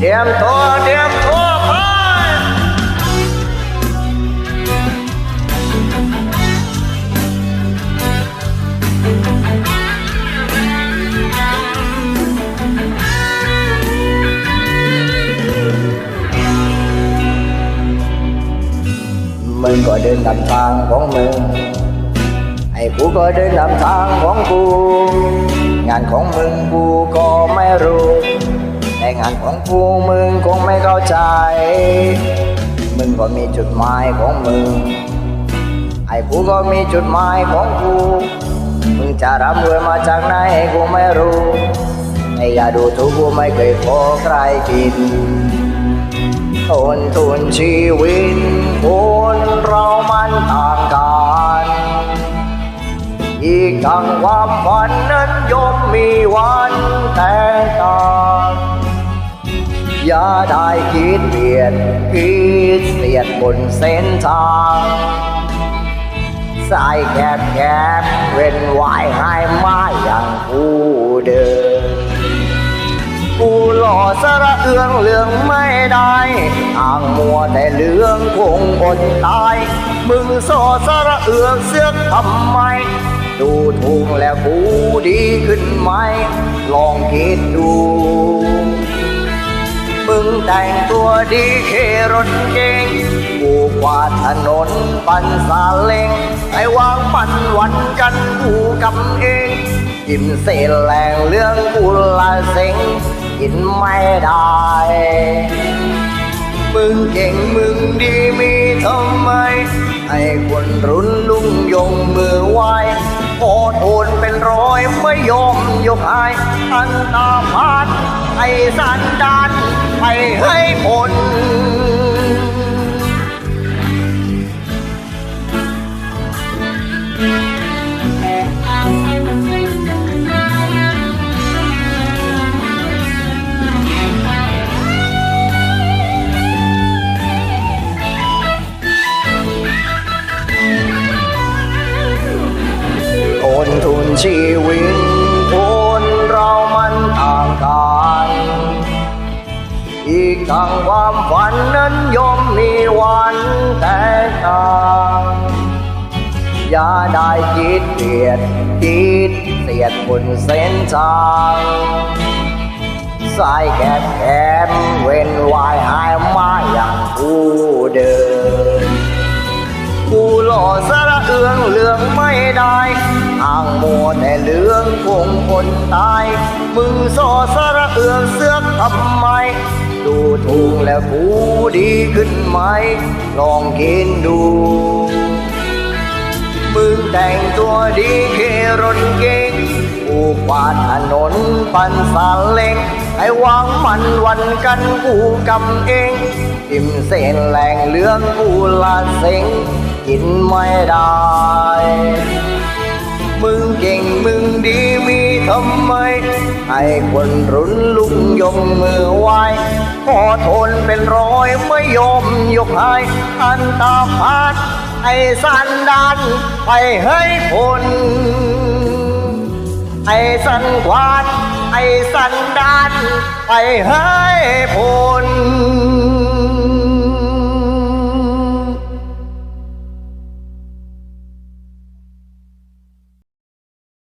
đem thua đem thua thôi mình gọi đến làm thang con mình ai cũng gọi đến làm thang con cu ngàn con mình cu con แต่งานของกูมึงคงไม่เข้าใจ มึงก็มีจุดหมายของมึง ไอ้กูก็มีจุดหมายของกู มึงจะร่ำรวยมาจากไหนกูไม่รู้แต่อย่าดูถูกกูไม่เคยขอใครกินทนทุนชีวิตคนเรามันต่างกันอีกทั้งความฝันนั้นย่อมมีวันแตกต่าง อย่าได้คิดเปลี่ยนคิดเสียดบนเส้นทางสายแคบแคบเว้นไว้ให้มาอย่างผู้เดินกูหล่อสระเอืองเรื่องไม่ได้อ่างมัวแต่เรื่องคงอดตาย มึงโซสระเอืองเสือกทำไม ดูถูกแล้วกูดีขึ้นไหม ลองคิดดู แต่งตัวดีเครถเก่งกูกว่าถนนปันสาเลงไอ้วางปันวันกันกูกำเองกินเศษแรงเรื่องกูละเซ็งกินไม่ได้ มึงเก่งมึงดีมีทำไม ให้คนรุ่นลุงยงมือไหวพอโทนเป็นร้อยไม่ยอมยกอายอันตาพาดให้สันดาน นทุนชีวิตคนเรามันต่างกัน อีกทางความฝันนั้นย่อมมีวันแตกต่าง อย่าได้คิดเปลี่ยนคิดเสียดบนเส้นทางสายแคบแคบเว้นวายหายมาอย่างผู้เดินกูหล่อสระเอืองเรื่องไม่ได้อ่างมัวแต่เรื่องคงคนตาย มึงโซสระเอืองเสือกทำไม ดูถูกแล้วกูดีขึ้นไหม ลองกินดู มึงแต่งตัวดีเครถเก่งกูกวาดถนนปันสาเล็งให้วางมันวันกันกูกำเองอิ่มเส้นแหลงเลืองกูละเซ็งกินไม่ได้ มึงเก่งมึงดีมีทำไม ให้คนรุ่นลุงยกมือไหวพอทนเป็นร้อยไม่ยอมยกให้อันตาพาด สันดานไปให้ยพนไอ้สันควานไอ้สันดานไปให้ผล